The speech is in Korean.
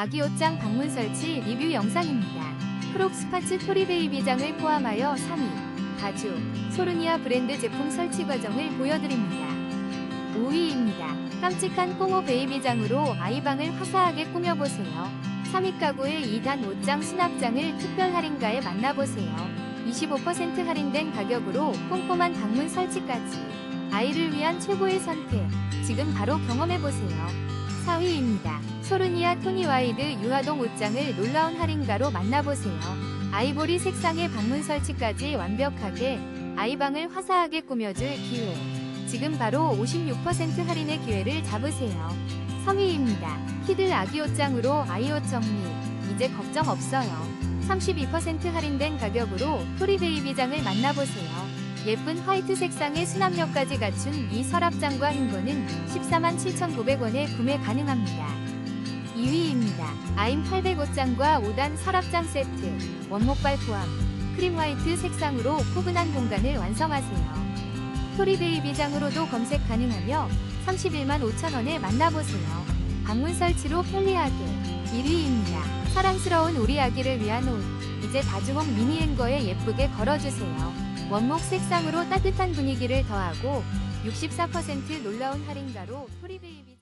아기 옷장 방문 설치 리뷰 영상입니다. 크록 스파츠 토리베이비장을 포함하여 3위, 가죽, 소르니아 브랜드 제품 설치 과정을 보여드립니다. 5위입니다. 깜찍한 꽁오 베이비장으로 아이방을 화사하게 꾸며보세요. 3위 가구의 2단 옷장 수납장을 특별 할인가에 만나보세요. 25% 할인된 가격으로 꼼꼼한 방문 설치까지. 아이를 위한 최고의 선택. 지금 바로 경험해보세요. 4위입니다. 소르니아 토니 와이드 유아동 옷장을 놀라운 할인가로 만나보세요. 아이보리 색상의 방문 설치까지 완벽하게 아이방을 화사하게 꾸며줄 기회. 지금 바로 56% 할인의 기회를 잡으세요. 3위입니다. 키들 아기 옷장으로 아이 옷 정리. 이제 걱정 없어요. 32% 할인된 가격으로 토리베이비장을 만나보세요. 예쁜 화이트 색상의 수납력까지 갖춘 이 서랍장과 흰거는 14만 7,900원에 구매 가능합니다. 2위입니다. 아임 800옷장과 5단 서랍장 세트, 원목발 포함, 크림 화이트 색상으로 포근한 공간을 완성하세요. 토리베이비장으로도 검색 가능하며 31만 5천원에 만나보세요. 방문 설치로 편리하게 1위입니다. 사랑스러운 우리 아기를 위한 옷. 이제 다중옥 미니 행거에 예쁘게 걸어주세요. 원목 색상으로 따뜻한 분위기를 더하고 64% 놀라운 할인가로 토리베이비